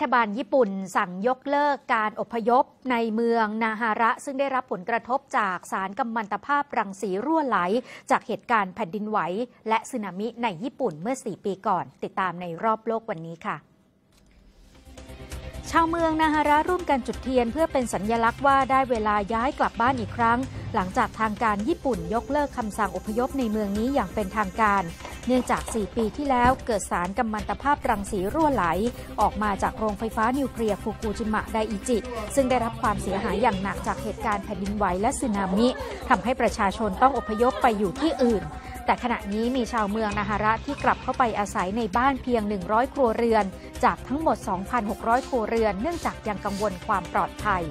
รัฐบาลญี่ปุ่นสั่งยกเลิกการอพยพในเมืองนาฮาระ ซึ่งได้รับผลกระทบจากสารกัมมันตภาพรังสีรั่วไหล จากเหตุการณ์แผ่นดินไหว และสึนามิในญี่ปุ่นเมื่อ 4 ปีก่อน ติดตามในรอบโลกวันนี้ค่ะ ชาวเมืองนาฮาระร่วมกันจุดเทียนเพื่อเป็นสัญญลักษณ์ว่าได้เวลาย้ายกลับบ้านอีกครั้ง หลังจากทางการญี่ปุ่นยกเลิกคำสั่งอพยพในเมืองนี้อย่างเป็นทางการ เนื่องจาก 4 ปีที่แล้วเกิดสารกัมมันตภาพรังสีรั่วไหล ออกมาจากโรงไฟฟ้านิวเคลียร์ฟุกุจิมะไดอิจิ ซึ่งได้รับความเสียหายอย่างหนักจากเหตุการณ์แผ่นดินไหวและสึนามิทำให้ประชาชนต้องอพยพไปอยู่ที่อื่นแต่ขณะนี้มีชาวเมืองนาฮาระที่กลับเข้าไปอาศัยในบ้านเพียง 100 ครัวเรือน จากทั้งหมด 2,600 ครัวเรือน เนื่องจากยังกังวลความปลอดภัย